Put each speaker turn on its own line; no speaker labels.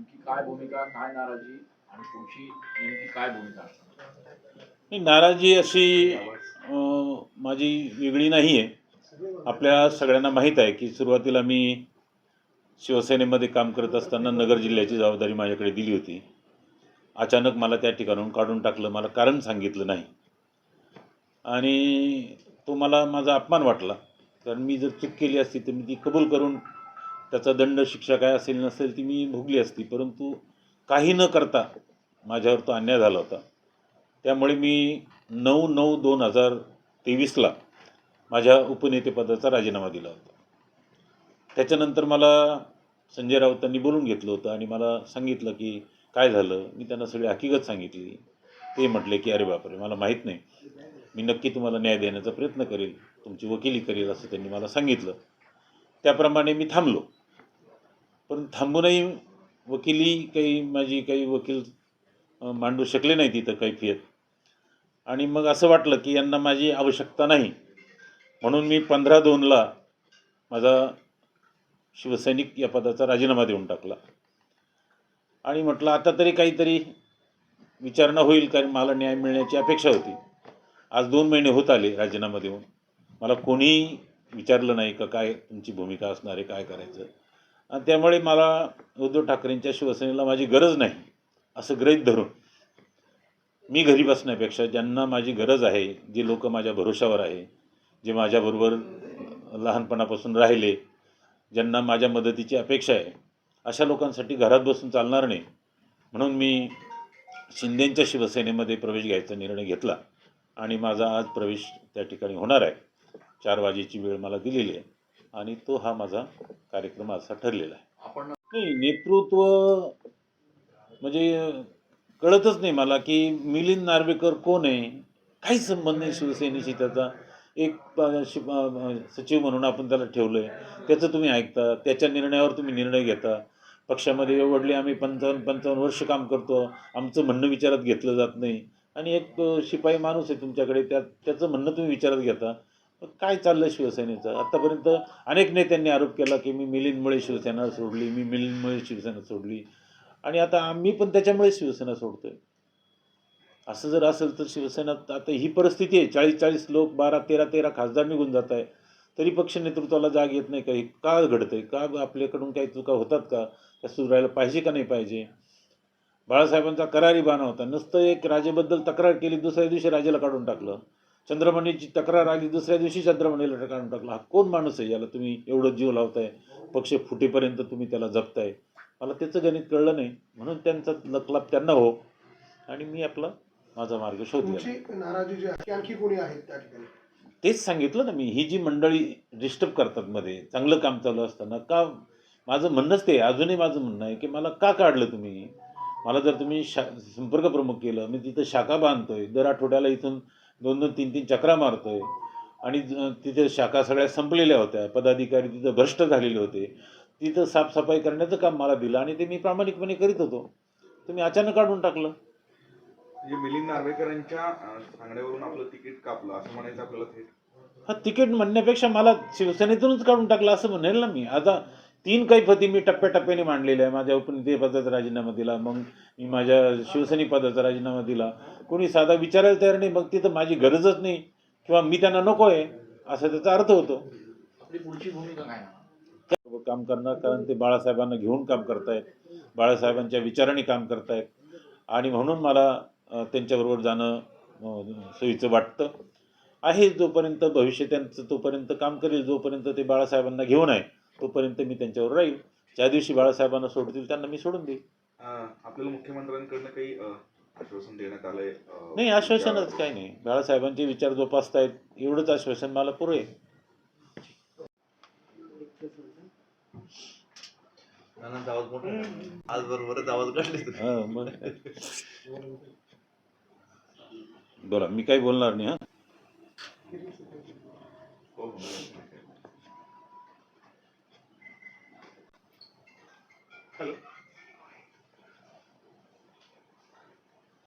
नेमकी काय भूमिका काय नाराजी आणि तुमची नेमकी काय भूमिका असणार?
नाराजी अशी माझी वेगळी नाही आहे. आपल्या सगळ्यांना माहीत आहे की सुरुवातीला मी शिवसेनेमध्ये काम करत असताना नगर जिल्ह्याची जबाबदारी माझ्याकडे दिली होती. अचानक मला त्या ठिकाणून काढून टाकलं मला कारण सांगितलं नाही. आणि तो मला माझा अपमान वाटला. कारण मी जर चूक केली असती तर मी ती कबूल करून त्याचा दंड शिक्षा काय असेल नसेल ती मी भोगली असती. परंतु काही न करता माझ्यावर तो अन्याय झाला होता. त्यामुळे मी नऊ नऊ दोन हजार तेवीसला माझ्या उपनेतेपदाचा राजीनामा दिला होता. त्याच्यानंतर मला संजय राऊतांनी बोलून घेतलं होतं आणि मला सांगितलं की काय झालं? मी त्यांना सगळी हकीकत सांगितली. ते म्हटले की अरे बापरे मला माहीत नाही. मी नक्की तुम्हाला न्याय देण्याचा प्रयत्न करेल. तुमची वकिली करेल असं त्यांनी मला सांगितलं. त्याप्रमाणे मी थांबलो. पण थांबूनही वकिली काही माझी काही वकील मांडू शकले नाही तिथं कैफियत आणि मग असं वाटलं की यांना माझी आवश्यकता नाही. म्हणून मी पंधरा दोनला माझा शिवसैनिक या पदाचा राजीनामा देऊन टाकला. आणि म्हटलं आता तरी काहीतरी विचारणा होईल कारण मला न्याय मिळण्याची अपेक्षा होती. आज दोन महिने होत आले राजीनामा देऊन. मला कोणीही विचारलं नाही का काय तुमची भूमिका असणार आहे काय करायचं? आणि त्यामुळे मला उद्धव ठाकरेंच्या शिवसेनेला माझी गरज नाही असं गृहीत धरून. मी घरी बसण्यापेक्षा ज्यांना माझी गरज आहे जे लोक माझ्या भरोशावर आहे जे माझ्याबरोबर लहानपणापासून राहिले ज्यांना माझ्या मदतीची अपेक्षा आहे अशा लोकांसाठी घरात बसून चालणार नाही. म्हणून मी शिंदेंच्या शिवसेनेमध्ये प्रवेश घ्यायचा निर्णय घेतला आणि माझा आज प्रवेश त्या ठिकाणी होणार आहे. चार वाजेची वेळ मला दिलेली आहे. आणि तो हा माझा कार्यक्रम असा ठरलेला आहे.
आपण
नाही नेतृत्व म्हणजे कळतच नाही मला की मिलिंद नार्वेकर कोण आहे? काहीच संबंध नाही शिवसेनेशी त्याचा. एक सचिव म्हणून आपण त्याला ठेवलं आहे त्याचं तुम्ही ऐकता त्याच्या निर्णयावर तुम्ही निर्णय घेता. पक्षामध्ये वडले आम्ही पंचावन्न पंचावन्न वर्ष काम करतो. आमचं म्हणणं विचारात घेतलं जात नाही. आणि एक शिपाई माणूस आहे तुमच्याकडे त्या त्याचं म्हणणं तुम्ही विचारात घेता. काय चाललं शिवसेनेचं? आत्तापर्यंत अनेक नेत्यांनी आरोप केला की मी मिलिंदमुळे शिवसेना सोडली मी मिलिंदमुळे शिवसेना सोडली. आणि आता आम्ही पण त्याच्यामुळे शिवसेना सोडतोय. असं जर असेल तर शिवसेना आता ही परिस्थिती आहे. चाळीस चाळीस लोक बारा तेरा तेरा खासदार निघून जात आहे. तरी पक्ष नेतृत्वाला जाग येत नाही का? हे का घडतंय? का आपल्याकडून काही चुका होतात का? त्या सुधारायला पाहिजे का नाही पाहिजे? बाळासाहेबांचा करारी बाणा होता. नुसतं एक राजेबद्दल तक्रार केली दुसऱ्या दिवशी राजाला काढून टाकलं. चंद्रमणीची तक्रार आली दुसऱ्या दिवशी चंद्रमणीला काढून टाकलं. हा कोण माणूस आहे याला तुम्ही एवढं जीव लावताय? पक्ष फुटेपर्यंत तुम्ही त्याला जपताय? मला त्याचं गणित कळलं नाही. म्हणून त्यांचा लकलाप त्यांना हो. आणि मी आपला माझा मार्ग शोधला
तुमची नाराजी जी आहे ती आणखी कोणी आहेत त्या ठिकाणी?
तेच सांगितलं ना मी. ही जी मंडळी डिस्टर्ब करतात मध्ये चांगलं काम चालू असताना का माझं म्हणणंच ते अजूनही माझं म्हणणं आहे की मला का काढलं तुम्ही? मला जर तुम्ही शा संपर्क प्रमुख केलं मी तिथं शाखा बांधतोय दर आठवड्याला इथून दोन दोन तीन तीन चक्रा मारतोय. आणि तिथे शाखा सगळ्या संपलेल्या होत्या. पदाधिकारी तिथं भ्रष्ट झालेले होते. तिथं साफसफाई करण्याचं काम मला दिलं आणि ते मी प्रामाणिकपणे करीत होतो. तुम्ही अचानक काढून टाकलं.
म्हणजे मिलिंद नार्वेकरांच्या सांगण्यावरून आपलं तिकीट कापलं असं म्हणायचं आपल्याला
हा तिकीट म्हणण्यापेक्षा मला शिवसेनेतूनच काढून टाकलं असं म्हणेल ना मी. आता तीन कैफती मी टप्प्याटप्प्याने मांडलेल्या आहे. माझ्या उपनेतेपदाचा राजीनामा दिला मग मी माझ्या शिवसैनिक पदाचा राजीनामा दिला. कोणी साधा विचारायला तयार नाही मग तिथं माझी गरजच नाही किंवा मी त्यांना नको आहे असा त्याचा अर्थ होतो.
पुढची भूमिका काय
काम करणार कारण ते बाळासाहेबांना घेऊन काम करतायत. बाळासाहेबांच्या विचाराने काम करतायत. आणि म्हणून मला त्यांच्याबरोबर जाणं सोयीचं वाटतं. आहे जोपर्यंत भविष्य त्यांचं तोपर्यंत काम करेल जोपर्यंत ते बाळासाहेबांना घेऊन आहे. तोपर्यंत मी त्यांच्यावर राहील. ज्या दिवशी बाळासाहेबांना सोडतील त्यांना मी सोडून देईल.
आपल्याला मुख्यमंत्र्यांकडनं काही आश्वासन देण्यात आलंय
नाही आश्वासनच काही नाही. बाळासाहेबांचे विचार जोपासतायत एवढंच आश्वासन मला पुरे.
आज बरोबरच आवाज काढले.
हा बोला मी काही बोलणार नाही हा.